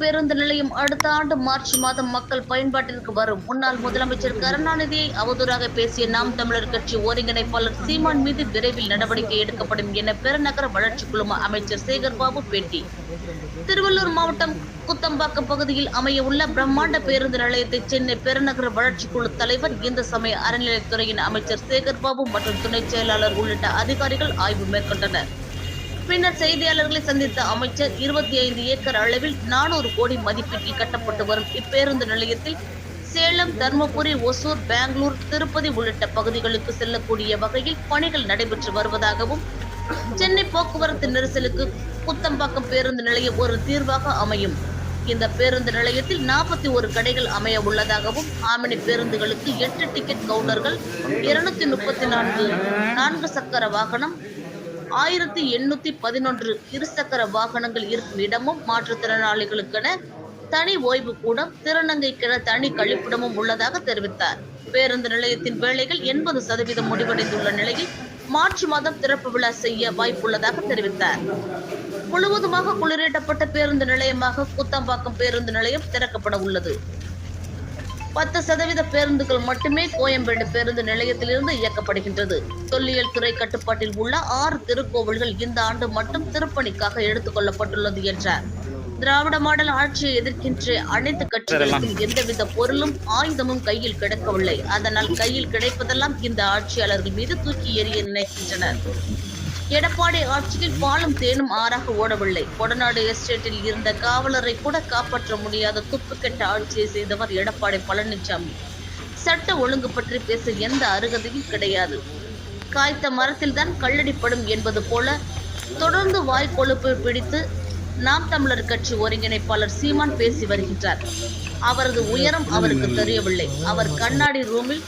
பேருந்து நிலையம் அடுத்த ஆண்டு மார்ச் மாதம் மக்கள் பயன்பாட்டிற்கு வரும். முன்னாள் முதலமைச்சர் கருணாநிதியை அவதூறாக பேசிய நாம் தமிழர் கட்சி ஒருங்கிணைப்பாளர் சீமான் மீது விரைவில் நடவடிக்கை எடுக்கப்படும் என பெருநகர வளர்ச்சி குழும அமைச்சர் சேகர் பாபு பேட்டி. திருவள்ளூர் மாவட்டம் குத்தம்பாக்கம் பகுதியில் அமைய உள்ள பிரம்மாண்ட பேருந்து நிலையத்தை சென்னை பெருநகர வளர்ச்சி குழு தலைவர் இந்து சமய அறநிலையத்துறையின் அமைச்சர் சேகர் பாபு மற்றும் துணை செயலாளர் உள்ளிட்ட அதிகாரிகள் ஆய்வு மேற்கொண்டனர். பின்னர் செய்தியாளர்களை சந்தித்த அமைச்சர் இருபத்தி ஐந்து ஏக்கர் அளவில் நானூறு கோடி மதிப்பீட்டில் கட்டப்பட்டு வரும் இப்பேருந்து நிலையத்தில் சேலம் தர்மபுரி ஒசூர் பெங்களூர் திருப்பதி உள்ளிட்ட பகுதிகளுக்கு செல்லக்கூடிய வகையில் பணிகள் நடைபெற்று வருவதாகவும் சென்னை போக்குவரத்து நெரிசலுக்கு குத்தம்பாக்கம் பேருந்து நிலையம் ஒரு தீர்வாக அமையும். இந்த பேருந்து நிலையத்தில் நாற்பத்தி ஒரு கடைகள் அமைய உள்ளதாகவும் ஆமினி பேருந்துகளுக்கு எட்டு டிக்கெட் கவுண்டர்கள் இருநூத்தி முப்பத்தி நான்கு நான்கு சக்கர வாகனம் ஆயிரத்தி எண்ணூத்தி பதினொன்று இருசக்கர வாகனங்கள் இருக்கும் இடமும் மாற்றுத்திறனாளிகளுக்கென தனி ஓய்வு கூடம் திருநங்கைக்கென தனி கழிப்பிடமும் உள்ளதாக தெரிவித்தார். பேருந்து நிலையத்தின் வேலைகள் எண்பது சதவீதம் முடிவடைந்துள்ள நிலையில் மார்ச் மாதம் திறப்பு விழா செய்ய வாய்ப்புள்ளதாக தெரிவித்தார். முழுவதுமாக குளிரேட்டப்பட்ட பேருந்து நிலையமாக குத்தம்பாக்கம் பேருந்து நிலையம் திறக்கப்பட உள்ளது. பத்து சதவீத பேருந்துகள் மட்டுமே கோயம்பேடு பேருந்து நிலையத்திலிருந்து இயக்கப்படுகின்றது. தொல்லியல் துறை கட்டுப்பாட்டில் உள்ள ஆறு திருக்கோவில்கள் இந்த ஆண்டு மட்டும் திருப்பணிக்காக எடுத்துக் கொள்ளப்பட்டுள்ளது என்றார் திராவிட மாடல் ஆட்சியை எதிர்க்கின்ற அனைத்து கட்சிகளுக்கும் எந்தவித பொருளும் ஆயுதமும் கையில் கிடைக்கவில்லை. அதனால் கையில் கிடைப்பதெல்லாம் இந்த ஆட்சியாளர்கள் மீது தூக்கி எறிய நினைக்கின்றனர். எடப்பாடி ஆட்சியில் பாலும் தேனும் ஆறாக ஓடவில்லை. கொடநாடு எஸ்டேட்டில் இருந்த காவலரை கூட காப்பாற்ற முடியாத துப்புக்கெட்ட ஆட்சியை செய்தவர் எடப்பாடி பழனிசாமி சட்ட ஒழுங்கு பற்றி பேச எந்த அருகதையும் கிடையாது. காய்த்த மரத்தில் தான் கல்லடிப்படும் என்பது போல தொடர்ந்து வாய்க்கொழுப்பை பிடித்து நாம் தமிழர் கட்சி ஒருங்கிணைப்பாளர் சீமான் பேசி வருகின்றார். அவரது உயரம் அவருக்கு தெரியவில்லை. அவர் கண்ணாடி ரூமில்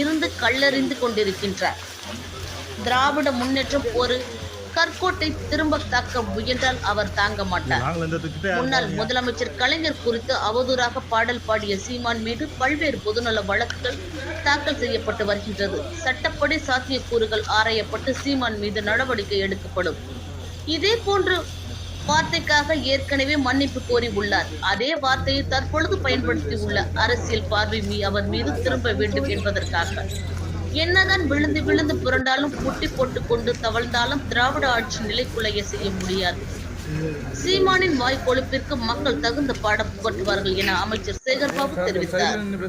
இருந்து கல்லறிந்து கொண்டிருக்கின்றார். திராவிட முன்னேற்றம் ஒரு கற்கோட்டை திரும்ப தாக்க முயன்றால் அவர் தாங்க மாட்டார். முன்னாள் முதலமைச்சர் கலைஞர் குறித்து அவதூறாக பாடல் பாடிய சீமான் மீது பல்வேறு பொதுநல வழக்குகள் தாக்கல் செய்யப்பட்டு வருகின்றது. சட்டப்படி சாத்தியக்கூறுகள் ஆராயப்பட்டு சீமான் மீது நடவடிக்கை எடுக்கப்படும். இதே போன்று வார்த்தைக்காக ஏற்கனவே மன்னிப்பு கோரி உள்ளார். அதே வார்த்தையை தற்பொழுது பயன்படுத்தி உள்ள அரசியல் பார்வை மீ அவர் மீது திரும்ப வேண்டும் என்பதற்காக. என்னதான் விழுந்து விழுந்து புரண்டாலும் புட்டி போட்டுக் கொண்டு தவழ்ந்தாலும் திராவிட ஆட்சி நிலைக்குலைய செய்ய முடியாது. சீமானின் வாய் கொழுப்பிற்கு மக்கள் தகுந்த பாடம் புகட்டுவார்கள் என அமைச்சர் சேகர் பாபு தெரிவித்தார். சைடுல நின்று